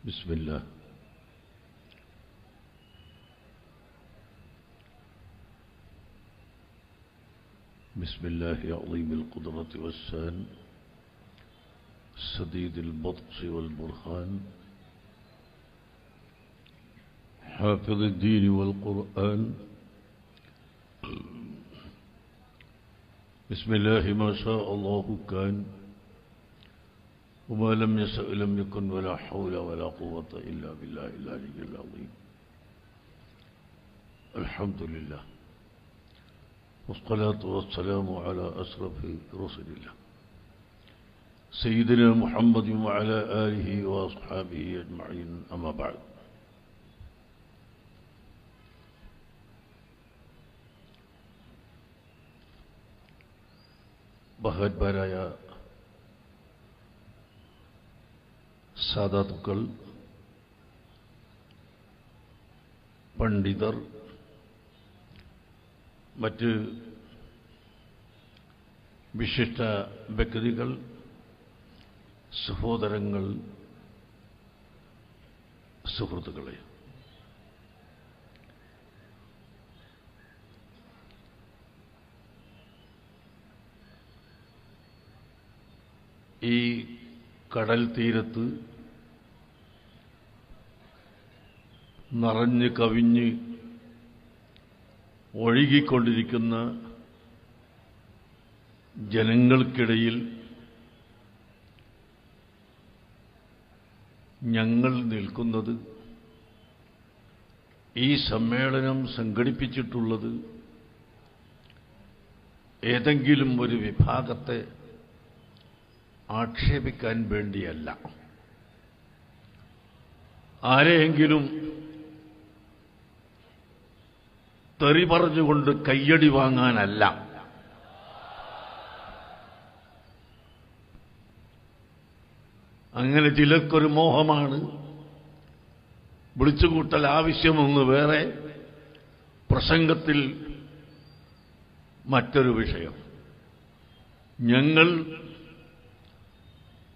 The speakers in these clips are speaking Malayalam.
بسم الله. بسم الله عظيم القدرة والسان سديد البطش والبرهان حافظ الدين والقرآن. بسم الله ما شاء الله كان. وما لم يسع لم يكن ولا حول ولا قوة إلا بالله العلي العظيم. الحمد لله والصلاة والسلام على أشرف رسل الله. سيدنا محمد وعلى آله وأصحابه أجمعين أما بعد. بهد برايا സാധാതുക്കൾ പണ്ഡിതർ മറ്റ് വിശിഷ്ട വ്യക്തികൾ സഹോദരങ്ങൾ സുഹൃത്തുക്കളെ. ഈ കടൽ തീരത്ത് നിറഞ്ഞ് കവിഞ്ഞ് ഒഴുകിക്കൊണ്ടിരിക്കുന്ന ജനങ്ങൾക്കിടയിൽ ഞങ്ങൾ നിൽക്കുന്നത് ഈ സമ്മേളനം സംഘടിപ്പിച്ചിട്ടുള്ളത് ഏതെങ്കിലും ഒരു വിഭാഗത്തെ ആക്ഷേപിക്കാൻ വേണ്ടിയല്ല. ആരെയെങ്കിലും തെറി പറഞ്ഞുകൊണ്ട് കയ്യടി വാങ്ങാനല്ല. അങ്ങനെ ചിലക്കൊരു മോഹമാണ്. വിളിച്ചുകൂട്ടൽ ആവശ്യമൊന്ന് വേറെ പ്രസംഗത്തിൽ മറ്റൊരു വിഷയം. ഞങ്ങൾ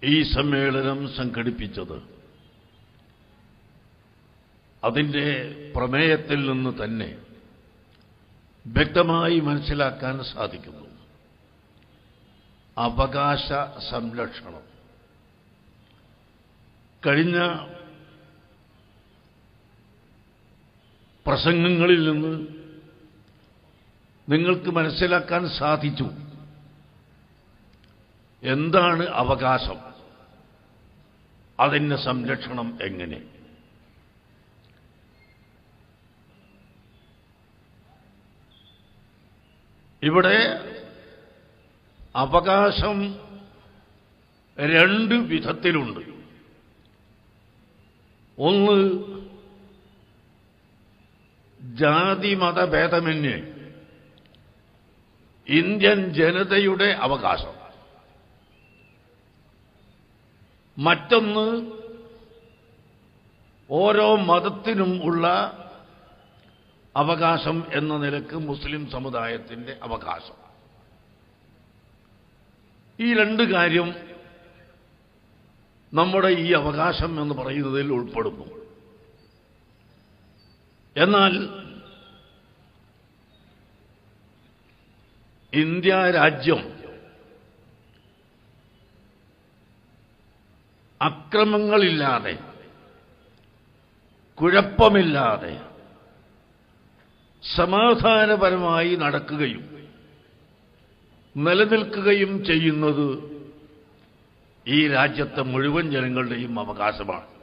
ഈ സമ്മേളനം സംഘടിപ്പിച്ചത് അതിന്റെ പ്രമേയത്തിൽ നിന്ന് തന്നെ. വ്യക്തമായി മനസ്സിലാക്കാൻ സാധിക്കുന്നു. അവകാശ സംരക്ഷണം. കഴിഞ്ഞ പ്രസംഗങ്ങളിൽ നിന്ന് നിങ്ങൾക്ക് മനസ്സിലാക്കാൻ സാധിച്ചു എന്താണ് അവകാശം. അതിന്റെ സംരക്ഷണം എങ്ങനെ? ഇവിടെ അവകാശം രണ്ട് വിധത്തിലുണ്ട്. ഒന്ന് ജാതി മതഭേദമന്യേ ഇന്ത്യൻ ജനതയുടെ അവകാശം. മറ്റൊന്ന് ഓരോ മതത്തിനും ഉള്ള അവകാശം എന്ന നിലയ്ക്ക് മുസ്ലിം സമുദായത്തിന്റെ അവകാശം. ഈ രണ്ട് കാര്യം നമ്മുടെ ഈ അവകാശം എന്ന് പറയുന്നതിൽ ഉൾപ്പെടുന്നു. എന്നാൽ ഇന്ത്യ രാജ്യം അക്രമങ്ങളില്ലാതെ കുഴപ്പമില്ലാതെ സമാധാനപരമായി നടക്കുകയും നിലനിൽക്കുകയും ചെയ്യുന്നത് ഈ രാജ്യത്തെ മുഴുവൻ ജനങ്ങളുടെയും അവകാശമാണ്.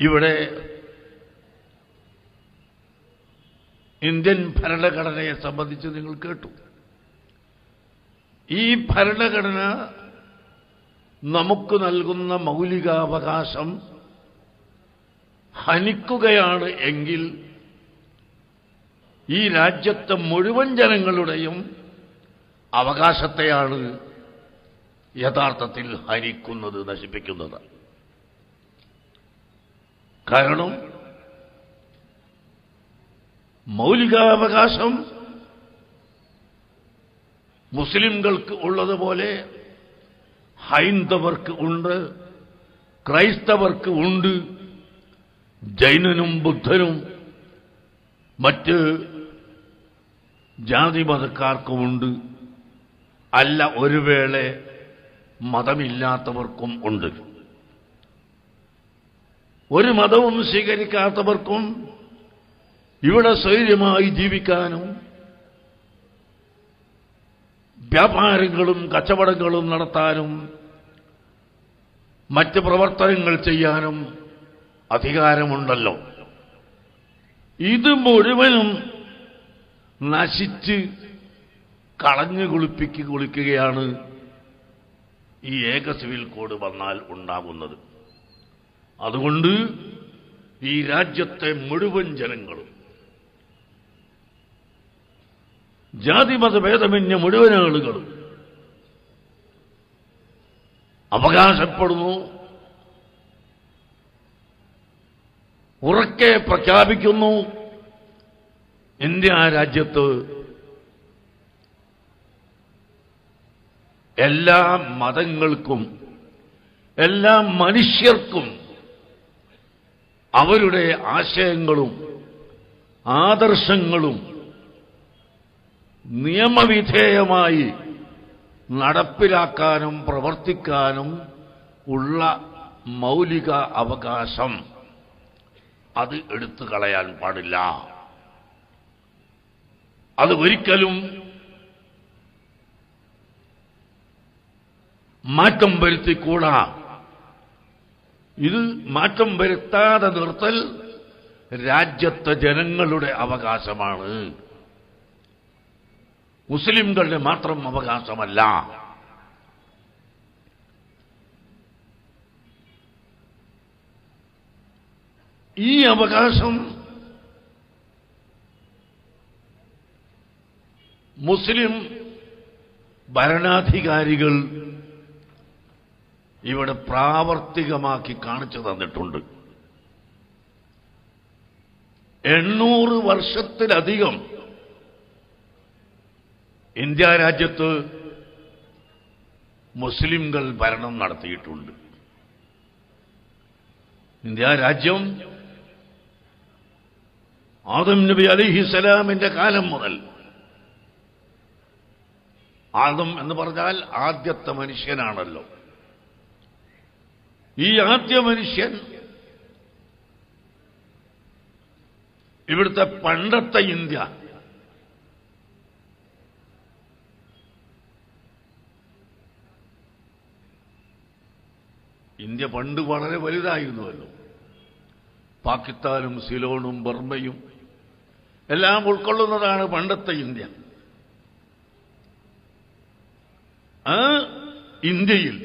ഇവിടെ ഇന്ത്യൻ ഭരണഘടനയെ സംബന്ധിച്ച് നിങ്ങൾ കേട്ടു. ഈ ഭരണഘടന നമുക്ക് നൽകുന്ന മൗലികാവകാശം ഹനിക്കുകയാണ് എങ്കിൽ ഈ രാജ്യത്തെ മുഴുവൻ ജനങ്ങളുടെയും അവകാശത്തെയാണ് യഥാർത്ഥത്തിൽ ഹനിക്കുന്നത് നശിപ്പിക്കുന്നത്. കാരണം മൗലികാവകാശം മുസ്ലിംകൾക്ക് ഉള്ളതുപോലെ ഹൈന്ദവർക്ക് ഉണ്ട് ക്രൈസ്തവർക്ക് ഉണ്ട് ജൈനനും ബുദ്ധനും മറ്റ് ജാതി മതക്കാർക്കുമുണ്ട് അല്ല ഒരു വേള മതമില്ലാത്തവർക്കും ഉണ്ട്. ഒരു മതവും സ്വീകരിക്കാത്തവർക്കും ഇവിടെ സ്വൈര്യമായി ജീവിക്കാനും വ്യാപാരങ്ങളും കച്ചവടങ്ങളും നടത്താനും മറ്റ് പ്രവർത്തനങ്ങൾ ചെയ്യാനും അധികാരമുണ്ടല്ലോ. ഇത് മുഴുവനും നശിച്ച് കളഞ്ഞു കുളിപ്പിക്ക് കുളിക്കുകയാണ് ഈ ഏക സിവിൽ കോഡ് വന്നാൽ ഉണ്ടാകുന്നത്. അതുകൊണ്ട് ഈ രാജ്യത്തെ മുഴുവൻ ജനങ്ങളും ജാതിമത ജാതിമതഭേദമന്യ മുഴുവൻ ആളുകളും അവകാശപ്പെടുന്നു. ഉറക്കെ പ്രഖ്യാപിക്കുന്നു. ഇന്ത്യ രാജ്യത്ത് എല്ലാ മതങ്ങൾക്കും എല്ലാ മനുഷ്യർക്കും അവരുടെ ആശയങ്ങളും ആദർശങ്ങളും നിയമവിധേയമായി നടപ്പിലാക്കാനും പ്രവർത്തിക്കാനും ഉള്ള മൗലിക അവകാശം അത് എടുത്തു കളയാൻ പാടില്ല. അത് ഒരിക്കലും മാറ്റം വരുത്തിക്കൂടാ. ഇത് മാറ്റം വരുത്താതെ നിർത്തൽ രാജ്യത്തെ ജനങ്ങളുടെ അവകാശമാണ്. മുസ്ലിംകളുടെ മാത്രം അവകാശമല്ല. ഈ അവകാശം മുസ്ലിം ഭരണാധികാരികൾ ഇവിടെ പ്രാവർത്തികമാക്കി കാണിച്ചു തന്നിട്ടുണ്ട്. എണ്ണൂറ് വർഷത്തിലധികം ഇന്ത്യ രാജ്യത്ത് മുസ്ലിംകൾ ഭരണം നടത്തിയിട്ടുണ്ട്. ഇന്ത്യ രാജ്യം ആദം നബി അലിഹിസലാമിന്റെ കാലം മുതൽ ആദം എന്ന് പറഞ്ഞാൽ ആദ്യത്തെ മനുഷ്യനാണല്ലോ. ഈ ആദ്യ മനുഷ്യൻ ഇവിടുത്തെ പണ്ടത്തെ ഇന്ത്യ ഇന്ത്യ പണ്ട് വളരെ വലുതായിരുന്നുവല്ലോ. പാകിസ്ഥാനും സിലോണും ബർമ്മയും എല്ലാം ഉൾക്കൊള്ളുന്നതാണ് പണ്ടത്തെ ഇന്ത്യ. ആ ഇന്ത്യയിൽ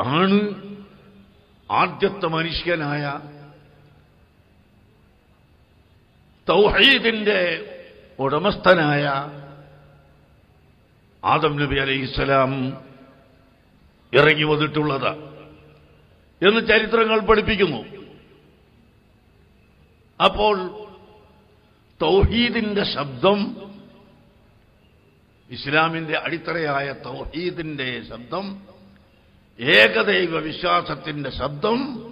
ആണ് ആദ്യത്തെ മനുഷ്യനായ തൗഹീദിന്റെ ഉടമസ്ഥനായ ആദം നബി അലൈഹിസ്സലാം ഇറങ്ങി വന്നിട്ടുള്ളത്. എന്ന് ചരിത്രങ്ങൾ പഠിപ്പിക്കുന്നു. അപ്പോൾ തൗഹീദിന്റെ ശബ്ദം ഇസ്ലാമിന്റെ അടിത്തറയായ തൗഹീദിന്റെ ശബ്ദം ഏകദൈവ വിശ്വാസത്തിന്റെ ശബ്ദം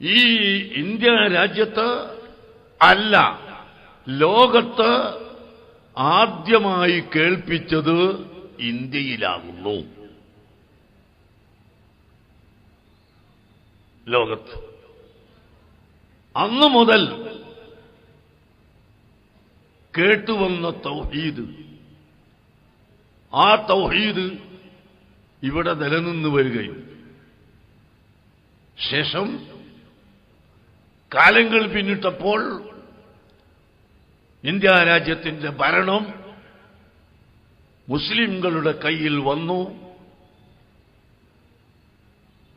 ഈ ഇന്ത്യ രാജ്യത്ത് അല്ല ലോകത്ത് ആദ്യമായി കേൾപ്പിച്ചത് ഇന്ത്യയിലാകുന്നു. ലോകത്ത്. അന്നു മുതൽ കേട്ടുവന്ന തൗഹീദ്. ആ തൗഹീദ് ഇവിടെ നിലനിന്ന് വരികയും ശേഷം കാലങ്ങൾ പിന്നിട്ടപ്പോൾ ഇന്ത്യ രാജ്യത്തിന്റെ ഭരണം മുസ്ലിംകളുടെ കയ്യിൽ വന്നു.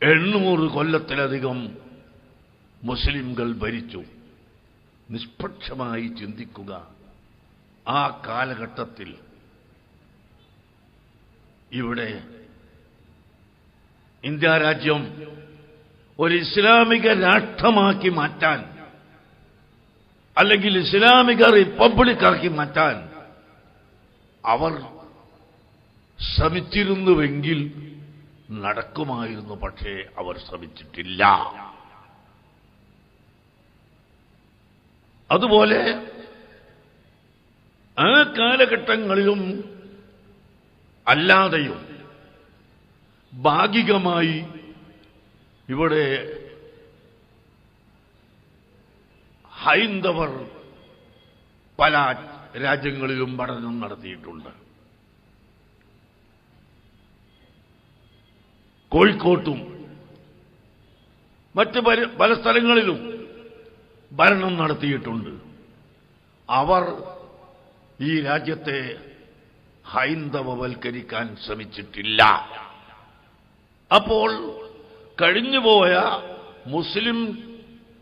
എണ്ണൂറ് കൊല്ലത്തിലധികം മുസ്ലിംകൾ ഭരിച്ചു. നിഷ്പക്ഷമായി ചിന്തിക്കുക. ആ കാലഘട്ടത്തിൽ ഇവിടെ ഇന്ത്യ രാജ്യം ഒരു ഇസ്ലാമിക രാഷ്ട്രമാക്കി മാറ്റാൻ അല്ലെങ്കിൽ ഇസ്ലാമിക റിപ്പബ്ലിക്കാക്കി മാറ്റാൻ അവർ ശ്രമിച്ചിരുന്നുവെങ്കിൽ നടക്കുമായിരുന്നു പക്ഷേ അവർ ശ്രമിച്ചിട്ടില്ല. അതുപോലെ ആ കാലഘട്ടങ്ങളിലും അല്ലാതെയും ഭാഗികമായി ഇവിടെ ഹൈന്ദവർ പല രാജ്യങ്ങളിലും പഠനം നടത്തിയിട്ടുണ്ട്. കോഴിക്കോട്ടും മറ്റ് പല- സ്ഥലങ്ങളിലും ഭരണം നടത്തിയിട്ടുണ്ട്. അവർ ഈ രാജ്യത്തെ ഹൈന്ദവവൽക്കരിക്കാൻ ശ്രമിച്ചിട്ടില്ല. അപ്പോൾ കഴിഞ്ഞുപോയ മുസ്ലിം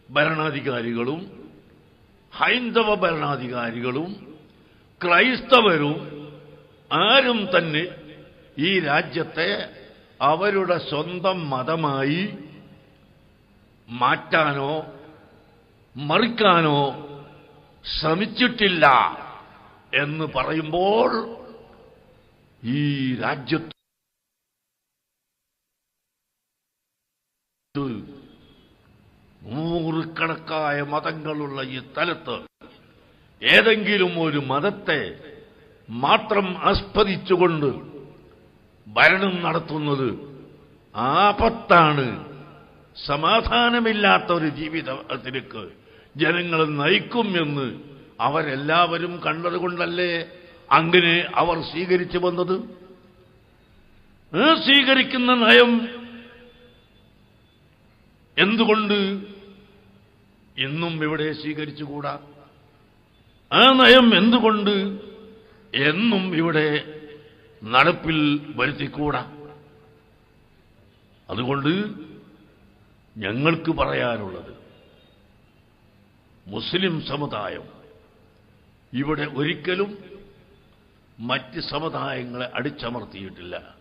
ഭരണാധികാരികളും ഹൈന്ദവ ഭരണാധികാരികളും ക്രൈസ്തവരും ആരും തന്നെ ഈ രാജ്യത്തെ അവരുടെ സ്വന്തം മതമായി മാറ്റാനോ മറിക്കാനോ ശ്രമിച്ചിട്ടില്ല എന്ന് പറയുമ്പോൾ ഈ രാജ്യത്ത് നൂറുകണക്കായ മതങ്ങളുള്ള ഈ സ്ഥലത്ത് ഏതെങ്കിലും ഒരു മതത്തെ മാത്രം ആസ്പദിച്ചുകൊണ്ട് ഭരണം നടത്തുന്നത് ആപത്താണ്. സമാധാനമില്ലാത്ത ഒരു ജീവിതത്തിലേക്ക് ജനങ്ങളെ നയിക്കും എന്ന് അവരെല്ലാവരും കണ്ടതുകൊണ്ടല്ലേ അങ്ങനെ അവർ സ്വീകരിച്ചു വന്നത്? സ്വീകരിക്കുന്ന നയം എന്തുകൊണ്ട് ഇന്നും ഇവിടെ സ്വീകരിച്ചുകൂടാ? ആ നയം എന്തുകൊണ്ട് എന്നും ഇവിടെ നടപ്പിൽ വരുത്തിക്കൂടാ. അതുകൊണ്ട് ഞങ്ങൾക്ക് പറയാനുള്ളത് മുസ്ലിം സമുദായം ഇവിടെ ഒരിക്കലും മറ്റ് സമുദായങ്ങളെ അടിച്ചമർത്തിയിട്ടില്ല.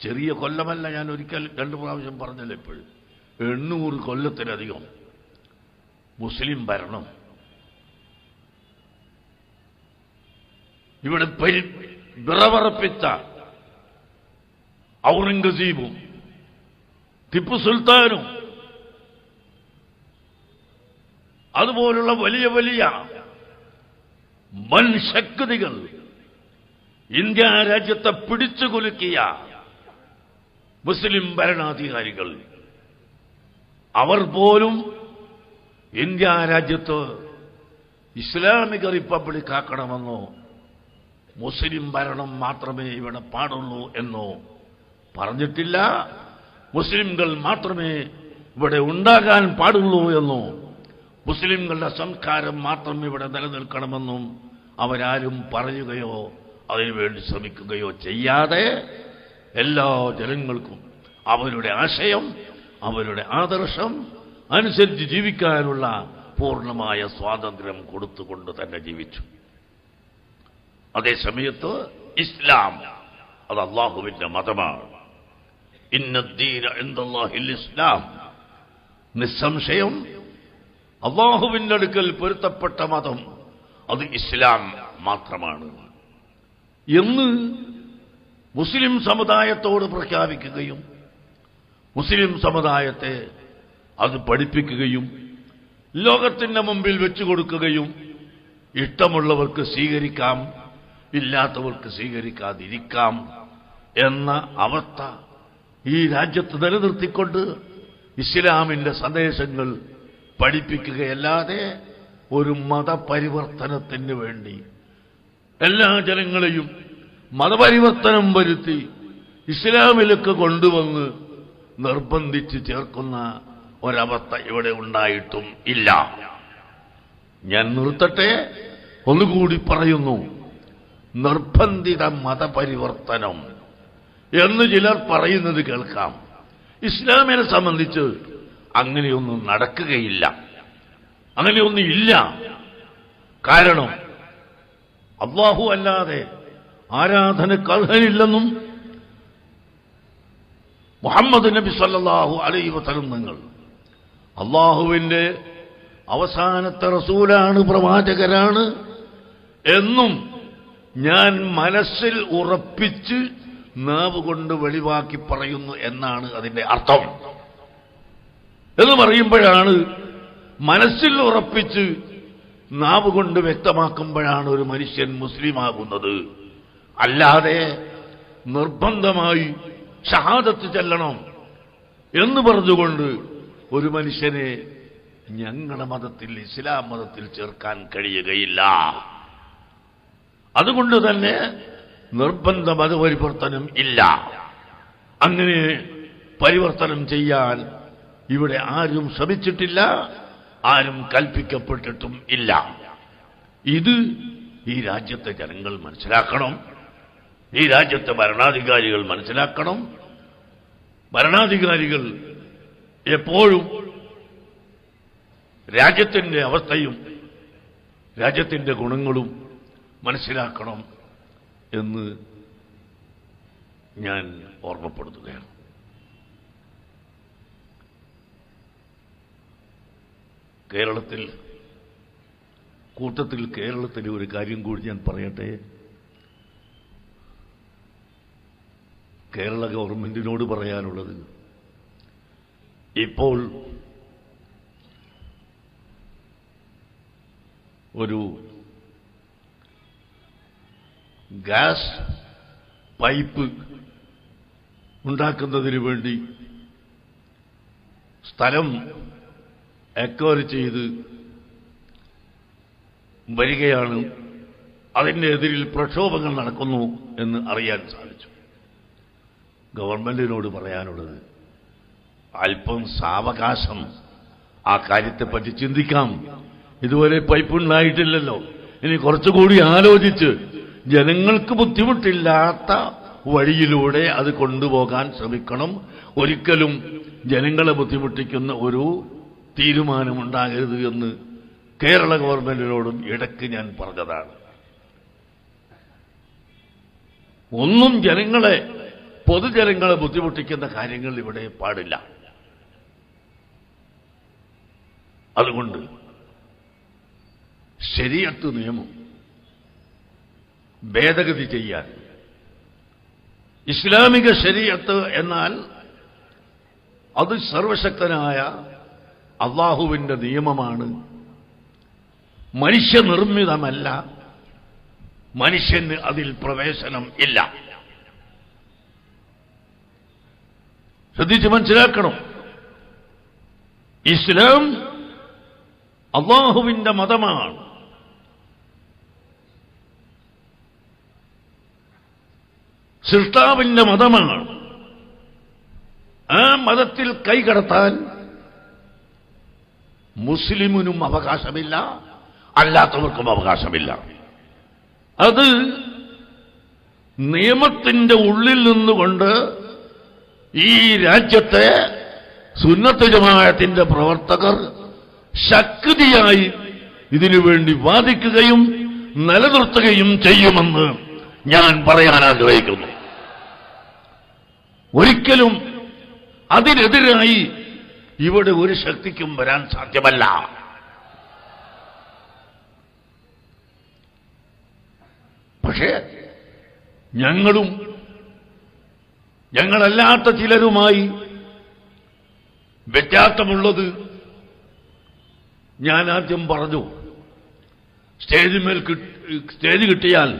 ചെറിയ കൊല്ലമല്ല ഞാൻ ഒരിക്കൽ രണ്ടു പ്രാവശ്യം പറഞ്ഞല്ലോ ഇപ്പോഴും. എണ്ണൂറ് കൊല്ലത്തിലധികം മുസ്ലിം ഭരണം ഇവിടെ വിറവറപ്പിച്ച ഔറംഗസീബും ടിപ്പു സുൽത്താനും അതുപോലുള്ള വലിയ വലിയ വൻ ശക്തികൾ ഇന്ത്യ രാജ്യത്തെ പിടിച്ചു കുലുക്കിയ മുസ്ലിം ഭരണാധികാരികൾ അവർ പോലും ഇന്ത്യ രാജ്യത്ത് ഇസ്ലാമിക റിപ്പബ്ലിക് ആക്കണമെന്നോ മുസ്ലിം ഭരണം മാത്രമേ ഇവിടെ പാടുള്ളൂ എന്നോ പറഞ്ഞിട്ടില്ല. മുസ്ലിംകൾ മാത്രമേ ഇവിടെ ഉണ്ടാകാൻ പാടുള്ളൂ എന്നോ മുസ്ലിംകളുടെ സംസ്കാരം മാത്രം ഇവിടെ നിലനിൽക്കണമെന്നും അവരാരും പറയുകയോ അതിനുവേണ്ടി ശ്രമിക്കുകയോ ചെയ്യാതെ എല്ലാ ജനങ്ങൾക്കും അവരുടെ ആശയം അവരുടെ ആദർശം അനുസരിച്ച് ജീവിക്കാനുള്ള പൂർണമായ സ്വാതന്ത്ര്യം കൊടുത്തുകൊണ്ട് തന്നെ ജീവിച്ചു. അതേസമയത്ത് ഇസ്ലാം അത് അള്ളാഹുവിന്റെ മതമാണ്. ഇന്നദ്ദീന എന്തല്ലാഹിൽ ഇസ്ലാം. നിസ്സംശയം അള്ളാഹുവിന്റെ അടുക്കൽ പൊരുത്തപ്പെട്ട മതം അത് ഇസ്ലാം മാത്രമാണ്. എന്ന് മുസ്ലിം സമുദായത്തോട് പ്രഖ്യാപിക്കുകയും മുസ്ലിം സമുദായത്തെ അത് പഠിപ്പിക്കുകയും ലോകത്തിന്റെ മുമ്പിൽ വെച്ചു കൊടുക്കുകയും ഇഷ്ടമുള്ളവർക്ക് സ്വീകരിക്കാം ഇല്ലാത്തവർക്ക് സ്വീകരിക്കാതിരിക്കാം എന്ന അവസ്ഥ ഈ രാജ്യത്ത് നിലനിർത്തിക്കൊണ്ട് ഇസ്ലാമിന്റെ സന്ദേശങ്ങൾ പഠിപ്പിക്കുകയല്ലാതെ ഒരു മതപരിവർത്തനത്തിന് വേണ്ടി എല്ലാ ജനങ്ങളെയും മതപരിവർത്തനം വരുത്തി ഇസ്ലാമിലേക്ക് കൊണ്ടുവന്ന് നിർബന്ധിച്ച് ചേർക്കുന്ന ഒരവസ്ഥ ഇവിടെ ഉണ്ടായിട്ടും ഇല്ല. ഞാൻ നിർത്തട്ടെ? ഒന്നുകൂടി പറയുന്നു. നിർബന്ധിത മതപരിവർത്തനം എന്ന് ചിലർ പറയുന്നത് കേൾക്കാം. ഇസ്ലാമിനെ സംബന്ധിച്ച് അങ്ങനെയൊന്നും നടക്കുകയില്ല. അങ്ങനെയൊന്നും ഇല്ല. കാരണം അള്ളാഹു അല്ലാതെ ആരാധനക്ക് അർഹനില്ലെന്നും മുഹമ്മദ് നബി സല്ലാഹു അലൈഹി വസല്ലം നിങ്ങൾ അവസാനത്തെ റസൂലാണ് പ്രവാചകരാണ് എന്നും ഞാൻ മനസ്സിൽ ഉറപ്പിച്ച് നാവ് കൊണ്ട് വെളിവാക്കി പറയുന്നു എന്നാണ് അതിന്റെ അർത്ഥം. എന്ന് പറയുമ്പോഴാണ് മനസ്സിൽ ഉറപ്പിച്ച് നാവ് കൊണ്ട് വ്യക്തമാക്കുമ്പോഴാണ് ഒരു മനുഷ്യൻ മുസ്ലിമാകുന്നത് അല്ലാതെ നിർബന്ധമായി ഷഹാദത്ത് ചെല്ലണം എന്ന് പറഞ്ഞുകൊണ്ട് ഒരു മനുഷ്യനെ ഞങ്ങളുടെ മതത്തിൽ ഇസ്ലാം മതത്തിൽ ചേർക്കാൻ കഴിയുകയില്ല. അതുകൊണ്ട് തന്നെ നിർബന്ധം നിർബന്ധ മതപരിവർത്തനം ഇല്ല. അങ്ങനെ പരിവർത്തനം ചെയ്യാൻ ഇവിടെ ആരും ശ്രമിച്ചിട്ടില്ല ആരും കൽപ്പിക്കപ്പെട്ടിട്ടും ഇല്ല. ഇത് ഈ രാജ്യത്തെ ജനങ്ങൾ മനസ്സിലാക്കണം. ഈ രാജ്യത്തെ ഭരണാധികാരികൾ മനസ്സിലാക്കണം. ഭരണാധികാരികൾ എപ്പോഴും രാജ്യത്തിന്റെ അവസ്ഥയും രാജ്യത്തിന്റെ ഗുണങ്ങളും മനസ്സിലാക്കണം എന്ന് ഞാൻ ഓർമ്മപ്പെടുത്തുകയാണ്. കേരളത്തിൽ കൂട്ടത്തിൽ കേരളത്തിലെ ഒരു കാര്യം കൂടി ഞാൻ പറയട്ടെ. കേരള ഗവൺമെന്റിനോട് പറയാനുള്ളത് ഇപ്പോൾ ഒരു ഗ്യാസ് പൈപ്പ് ഉണ്ടാക്കുന്നതിന് വേണ്ടി സ്ഥലം അക്വയർ ചെയ്ത് വരികയാണ്. അതിന്റെ എതിരിൽ പ്രക്ഷോഭങ്ങൾ നടക്കുന്നു എന്ന് അറിയാൻ സാധിച്ചു. ഗവൺമെന്റിനോട് പറയാനുള്ളത് അല്പം സാവകാശം ആ കാര്യത്തെപ്പറ്റി ചിന്തിക്കാം. ഇതുവരെ പൈപ്പ് ഉണ്ടായിട്ടില്ലല്ലോ. ഇനി കുറച്ചുകൂടി ആലോചിച്ച് ജനങ്ങൾക്ക് ബുദ്ധിമുട്ടില്ലാത്ത വഴിയിലൂടെ അത് കൊണ്ടുപോകാൻ ശ്രമിക്കണം. ഒരിക്കലും ജനങ്ങളെ ബുദ്ധിമുട്ടിക്കുന്ന ഒരു തീരുമാനമുണ്ടാകരുത് എന്ന് കേരള ഗവൺമെന്റിനോടും ഇടയ്ക്ക് ഞാൻ പറഞ്ഞതാണ്. ഒന്നും ജനങ്ങളെ പൊതുജനങ്ങളെ ബുദ്ധിമുട്ടിക്കുന്ന കാര്യങ്ങൾ ഇവിടെ പാടില്ല. അതുകൊണ്ട് ശരിയത്ത് നിയമം ഭേദഗതി ചെയ്യാൻ. ഇസ്ലാമിക ശരീരത്ത് എന്നാൽ അത് സർവശക്തനായ അള്ളാഹുവിന്റെ നിയമമാണ്. മനുഷ്യനിർമ്മിതമല്ല. മനുഷ്യന് അതിൽ പ്രവേശനം ഇല്ല. ശ്രദ്ധിച്ച് മനസ്സിലാക്കണം. ഇസ്ലാം അള്ളാഹുവിന്റെ മതമാണ്. സൃഷ്ടാവിന്റെ മതമാണ്. ആ മതത്തിൽ കൈകടത്താൻ മുസ്ലിമിനും അവകാശമില്ല അല്ലാത്തവർക്കും അവകാശമില്ല. അത് നിയമത്തിന്റെ ഉള്ളിൽ നിന്നുകൊണ്ട് ഈ രാജ്യത്തെ സുന്നത്ത് ജമാഅത്തിന്റെ പ്രവർത്തകർ ശക്തിയായി ഇതിനുവേണ്ടി വാദിക്കുകയും നിലനിർത്തുകയും ചെയ്യുമെന്ന് ഞാൻ പറയാൻ ആഗ്രഹിക്കുന്നു. ഒരിക്കലും അതിനെതിരായി ഇവിടെ ഒരു ശക്തിക്കും വരാൻ സാധ്യമല്ല. പക്ഷേ ഞങ്ങളും ഞങ്ങളല്ലാത്ത ചിലരുമായി വ്യത്യാസമുള്ളത് ഞാൻ ആദ്യം പറഞ്ഞു. സ്റ്റേജിന്മേൽ സ്റ്റേജ് കിട്ടിയാൽ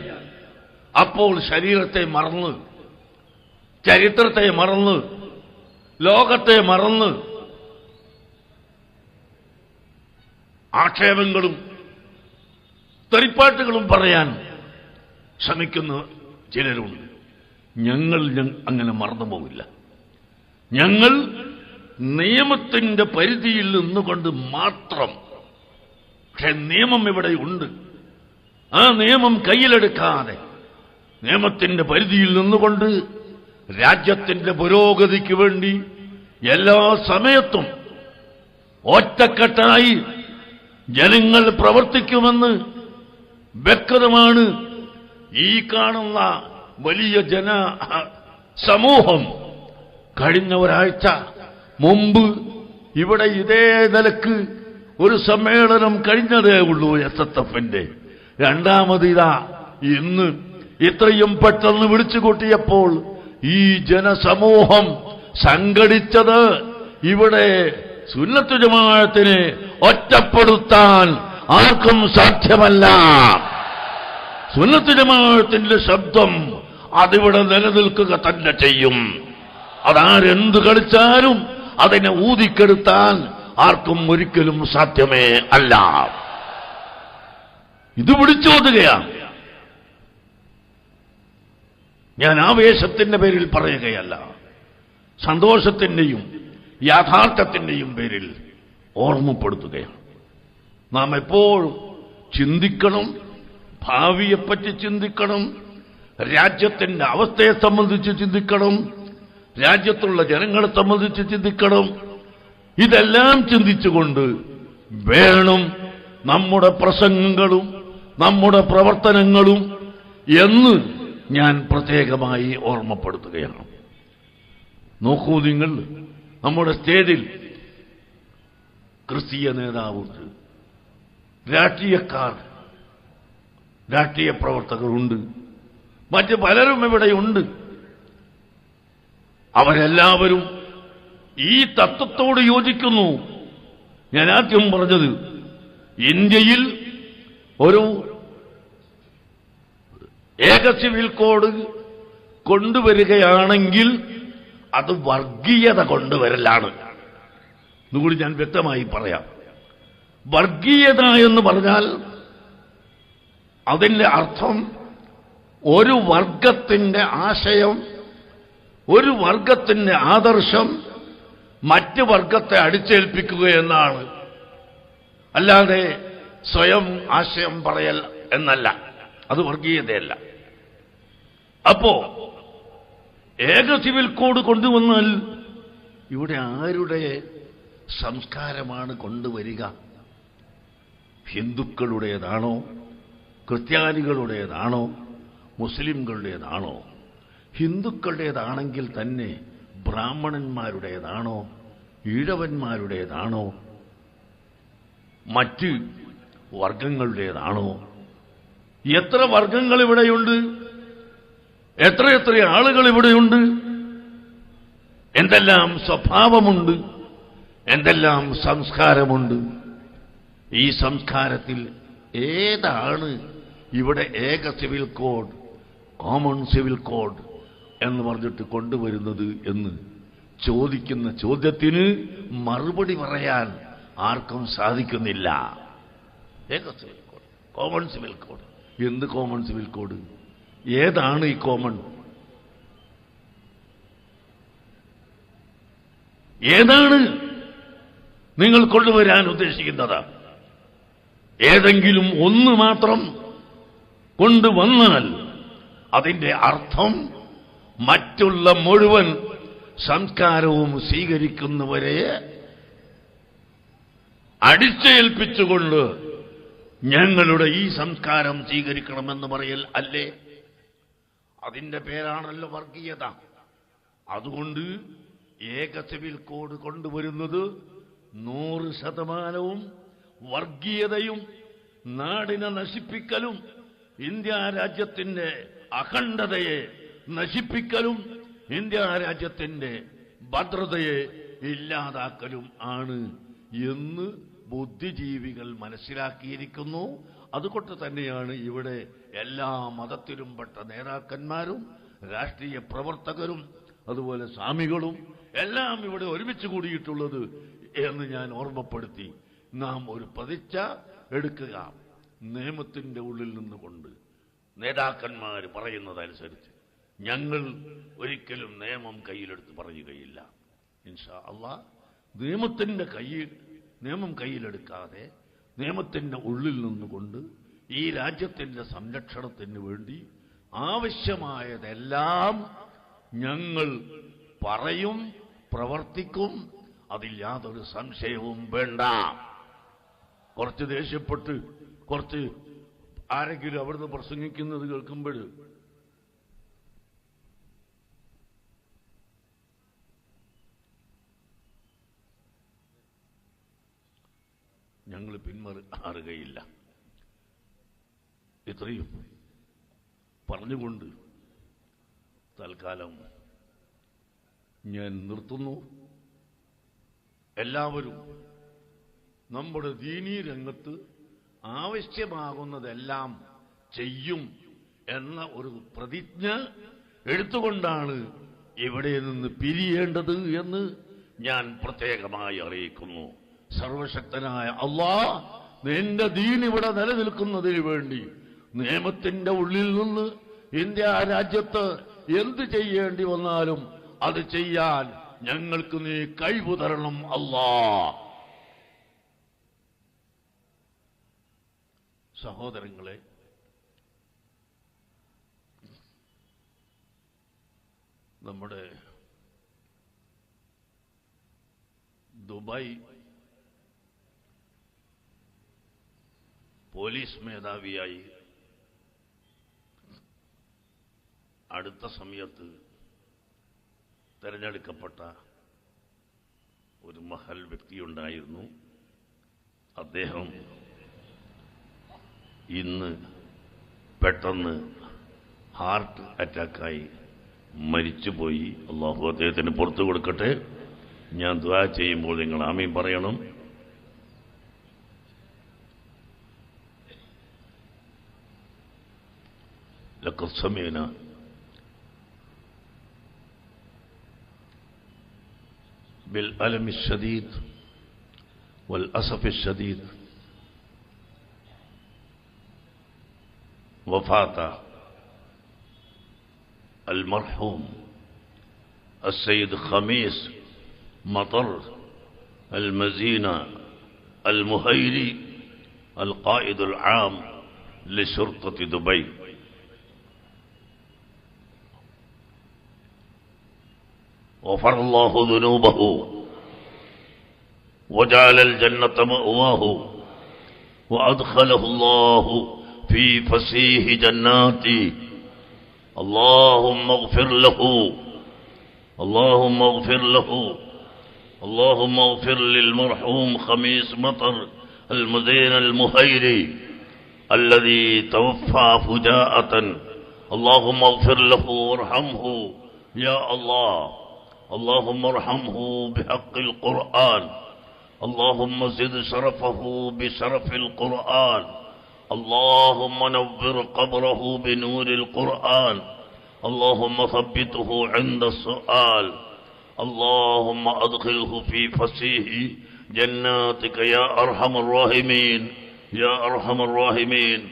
അപ്പോൾ ശരീരത്തെ മറന്ന് ചരിത്രത്തെ മറന്ന് ലോകത്തെ മറന്ന് ആക്ഷേപങ്ങളും തെറിപ്പാട്ടുകളും പറയാൻ ശ്രമിക്കുന്ന ചിലരുണ്ട്. ഞങ്ങൾ അങ്ങനെ മറന്നു പോവില്ല. ഞങ്ങൾ നിയമത്തിന്റെ പരിധിയിൽ നിന്നുകൊണ്ട് മാത്രം പക്ഷെ നിയമം ഇവിടെ ഉണ്ട്. ആ നിയമം കയ്യിലെടുക്കാതെ നിയമത്തിന്റെ പരിധിയിൽ നിന്നുകൊണ്ട് രാജ്യത്തിന്റെ പുരോഗതിക്ക് വേണ്ടി എല്ലാ സമയത്തും ഒറ്റക്കെട്ടായി ജനങ്ങൾ പ്രവർത്തിക്കുമെന്ന് വ്യക്തമാണ് ഈ കാണുന്ന വലിയ ജന സമൂഹം. കഴിഞ്ഞ ഒരാഴ്ച മുമ്പ് ഇവിടെ ഇതേ നിലയ്ക്ക് ഒരു സമ്മേളനം കഴിഞ്ഞതേ ഉള്ളൂ എസ് എസ് എഫിന്റെ രണ്ടാമത് ഇതാ ഇന്ന് ഇത്രയും പെട്ടെന്ന് വിളിച്ചു കൂട്ടിയപ്പോൾ ഈ ജനസമൂഹം സംഘടിച്ചത് ഇവിടെ സുന്നത്തു ജമാഅത്തിനെ ഒറ്റപ്പെടുത്താൻ ആർക്കും സാധ്യമല്ല. സുന്നത്തു ജമാഅത്തിന്റെ ശബ്ദം അതിവിടെ നിലനിൽക്കുക തന്നെ ചെയ്യും. അതാരെന്ത് കളിച്ചാലും അതിനെ ഊതിക്കെടുത്താൻ ആർക്കും ഒരിക്കലും സാധ്യമേ അല്ല. ഇത് വിളിച്ചോതുകയാണ് ഞാൻ ആവേശത്തിന്റെ പേരിൽ പറയുകയല്ല സന്തോഷത്തിന്റെയും യാഥാർത്ഥ്യത്തിന്റെയും പേരിൽ ഓർമ്മപ്പെടുത്തുകയാണ്. നാം എപ്പോഴും ചിന്തിക്കണം ഭാവിയെപ്പറ്റി ചിന്തിക്കണം രാജ്യത്തിന്റെ അവസ്ഥയെ സംബന്ധിച്ച് ചിന്തിക്കണം രാജ്യത്തുള്ള ജനങ്ങളെ സംബന്ധിച്ച് ചിന്തിക്കണം. ഇതെല്ലാം ചിന്തിച്ചുകൊണ്ട് വേണം നമ്മുടെ പ്രസംഗങ്ങളും നമ്മുടെ പ്രവർത്തനങ്ങളും എന്ന് ഞാൻ പ്രത്യേകമായി ഓർമ്മപ്പെടുത്തുകയാണ്. നോക്കൂ നിങ്ങൾ നമ്മുടെ സ്റ്റേജിൽ ക്രിസ്തീയ നേതാവുണ്ട് രാഷ്ട്രീയക്കാർ രാഷ്ട്രീയ പ്രവർത്തകരുണ്ട് മറ്റ് പലരും ഇവിടെയുണ്ട്. അവരെല്ലാവരും ഈ തത്വത്തോട് യോജിക്കുന്നു. ഞാൻ ആദ്യം പറഞ്ഞത് ഇന്ത്യയിൽ ഒരു ഏക സിവിൽ കോഡ് കൊണ്ടുവരികയാണെങ്കിൽ അത് വർഗീയത കൊണ്ടുവരലാണ്. എന്നുകൂടി ഞാൻ വ്യക്തമായി പറയാം. വർഗീയത എന്ന് പറഞ്ഞാൽ അതിന്റെ അർത്ഥം ഒരു വർഗത്തിന്റെ ആശയം ഒരു വർഗത്തിന്റെ ആദർശം മറ്റ് വർഗത്തെ അടിച്ചേൽപ്പിക്കുക എന്നാണ്. അല്ലാതെ സ്വയം ആശയം പറയൽ എന്നല്ല. അത് വർഗീയതയല്ല. അപ്പോ ഏക സിവിൽ കോഡ് കൊണ്ടുവന്നാൽ ഇവിടെ ആരുടെ സംസ്കാരമാണ് കൊണ്ടുവരിക? ഹിന്ദുക്കളുടേതാണോ? ക്രിസ്ത്യാനികളുടേതാണോ? മുസ്ലിംകളുടേതാണോ? ഹിന്ദുക്കളുടേതാണെങ്കിൽ തന്നെ ബ്രാഹ്മണന്മാരുടേതാണോ? ഈഴവന്മാരുടേതാണോ? മറ്റ് വർഗങ്ങളുടേതാണോ എത്ര വർഗങ്ങൾ ഇവിടെയുണ്ട്? എത്ര എത്ര ആളുകൾ ഇവിടെയുണ്ട്? എന്തെല്ലാം സ്വഭാവമുണ്ട്? എന്തെല്ലാം സംസ്കാരമുണ്ട്? ഈ സംസ്കാരത്തിൽ ഏതാണ് ഇവിടെ ഏക civil code common civil code എന്ന് പറഞ്ഞിട്ട് കൊണ്ടുവരുന്നത് എന്ന് ചോദിക്കുന്ന ചോദ്യത്തിന് മറുപടി പറയാൻ ആർക്കും സാധിക്കുന്നില്ല. ഏക civil code common civil code. എന്ത് കോമൺ സിവിൽ കോഡ്? ഏതാണ് ഈ കോമൺ? ഏതാണ് നിങ്ങൾ കൊണ്ടുവരാൻ ഉദ്ദേശിക്കുന്നത്? ഏതെങ്കിലും ഒന്ന് മാത്രം കൊണ്ടുവന്നാൽ അതിന്റെ അർത്ഥം മറ്റുള്ള മുഴുവൻ സംസ്കാരവും സ്വീകരിക്കുന്നവരെ അടിച്ചേൽപ്പിച്ചുകൊണ്ട് ഞങ്ങളുടെ ഈ സംസ്കാരം സ്വീകരിക്കണമെന്ന് പറയൽ അല്ലേ? അതിന്റെ പേരാണല്ലോ വർഗീയത. അതുകൊണ്ട് ഏക സിവിൽ കോഡ് കൊണ്ടുവരുന്നത് നൂറ് ശതമാനവും വർഗീയതയും നാടിനെ നശിപ്പിക്കലും ഇന്ത്യ രാജ്യത്തിന്റെ അഖണ്ഡതയെ നശിപ്പിക്കലും ഇന്ത്യ രാജ്യത്തിന്റെ ഭദ്രതയെ ഇല്ലാതാക്കലും ആണ് എന്ന് ബുദ്ധിജീവികൾ മനസ്സിലാക്കിയിരിക്കുന്നു. അതുകൊണ്ട് തന്നെയാണ് ഇവിടെ എല്ലാ മതത്തിലും പെട്ട നേതാക്കന്മാരും രാഷ്ട്രീയ പ്രവർത്തകരും അതുപോലെ സ്വാമികളും എല്ലാം ഇവിടെ ഒരുമിച്ച് കൂടിയിട്ടുള്ളത് എന്ന് ഞാൻ ഓർമ്മപ്പെടുത്തി. നാം ഒരു പ്രതിച്ഛ എടുക്കുക നിയമത്തിന്റെ ഉള്ളിൽ നിന്നുകൊണ്ട്. നേതാക്കന്മാർ പറയുന്നതനുസരിച്ച്. ഞങ്ങൾ ഒരിക്കലും നിയമം കയ്യിലെടുത്ത് പറയുകയില്ല. ഇൻഷാ അള്ളാ നിയമത്തിന്റെ കയ്യിൽ നിയമം കയ്യിലെടുക്കാതെ നിയമത്തിന്റെ ഉള്ളിൽ നിന്നുകൊണ്ട് ഈ രാജ്യത്തിന്റെ സംരക്ഷണത്തിന് വേണ്ടി ആവശ്യമായതെല്ലാം ഞങ്ങൾ പറയും പ്രവർത്തിക്കും. അതിൽ യാതൊരു സംശയവും വേണ്ട. കുറച്ച് ദേഷ്യപ്പെട്ട് കുറച്ച് ആരെങ്കിലും അവിടുന്ന് പ്രസംഗിക്കുന്നത് കേൾക്കുമ്പോൾ ഞങ്ങൾ പിന്മാറുകയില്ല ഇത്രയും പറഞ്ഞുകൊണ്ട് തൽക്കാലം ഞാൻ നിർത്തുന്നു. എല്ലാവരും നമ്മുടെ ദീനീ രംഗത്ത് ആവശ്യമാകുന്നതെല്ലാം ചെയ്യും എന്ന ഒരു പ്രതിജ്ഞ എടുത്തുകൊണ്ടാണ് ഇവിടെ നിന്ന് പിരിയേണ്ടത് എന്ന് ഞാൻ പ്രത്യേകമായി അറിയിക്കുന്നു. സർവശക്തനായ അള്ളാ നിന്റെ ദീൻ ഇവിടെ നിലനിൽക്കുന്നതിന് വേണ്ടി നിയമത്തിന്റെ ഉള്ളിൽ നിന്ന് ഇന്ത്യ രാജ്യത്ത് എന്ത് ചെയ്യേണ്ടി വന്നാലും അത് ചെയ്യാൻ ഞങ്ങൾക്ക് നീ കഴിവ് തരണം അല്ലാ. സഹോദരങ്ങളെ നമ്മുടെ ദുബായ് പോലീസ് മേധാവിയായി അടുത്ത സമയത്ത് തിരഞ്ഞെടുക്കപ്പെട്ട ഒരു മഹൽ വ്യക്തിയുണ്ടായിരുന്നു. അദ്ദേഹം ഇന്ന് പെട്ടെന്ന് ഹാർട്ട് അറ്റാക്കായി മരിച്ചുപോയി. അള്ളാഹു അദ്ദേഹത്തിന് പുറത്തു കൊടുക്കട്ടെ. ഞാൻ ദ്വാ ചെയ്യുമ്പോൾ നിങ്ങൾ ആമീൻ പറയണം. ലക്കസമേന بالألم الشديد والأسف الشديد. وفاة المرحوم السيد خميس مطر المزينة المهيري القائد العام لشرطة دبي. غفر الله ذنوبه وجعل الجنة مأواه وأدخله الله في فسيح جناته. اللهم اغفر له اللهم اغفر له اللهم اغفر للمرحوم خميس مطر المزين المهيري الذي توفى فجاءة. اللهم اغفر له وارحمه. يا الله. اللهم ارحمه بحق القرآن. اللهم زد شرفه بشرف القرآن. اللهم نور قبره بنور القرآن. اللهم ثبته عند السؤال. اللهم أدخله في فسيح جناتك يا أرحم الراحمين. يا أرحم الراحمين.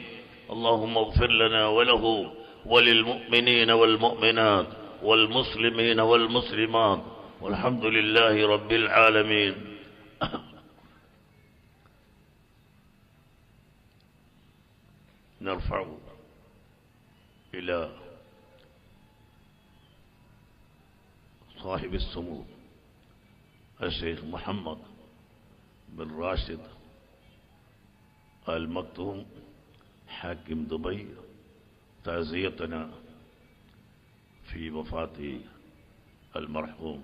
اللهم اغفر لنا وله وللمؤمنين والمؤمنات. والمسلمين والمسلمات. والحمد لله رب العالمين. نرفع إلى صاحب السمو الشيخ محمد بن راشد المكتوم حاكم دبي تعزيتنا. في وفاة المرحوم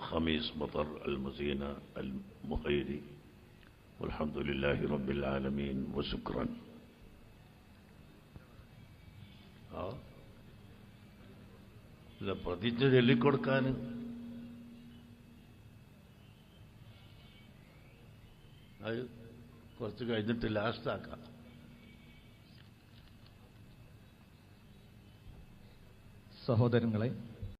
خميس مطر المزينة المخيري والحمد لله رب العالمين وشكرا ആ ഇല്ല പ്രതിജ്ഞ ചൊല്ലിക്കൊടുക്കാൻ അത് കുറച്ച് കഴിഞ്ഞിട്ട് ലാസ്റ്റ് സഹോദരങ്ങളെ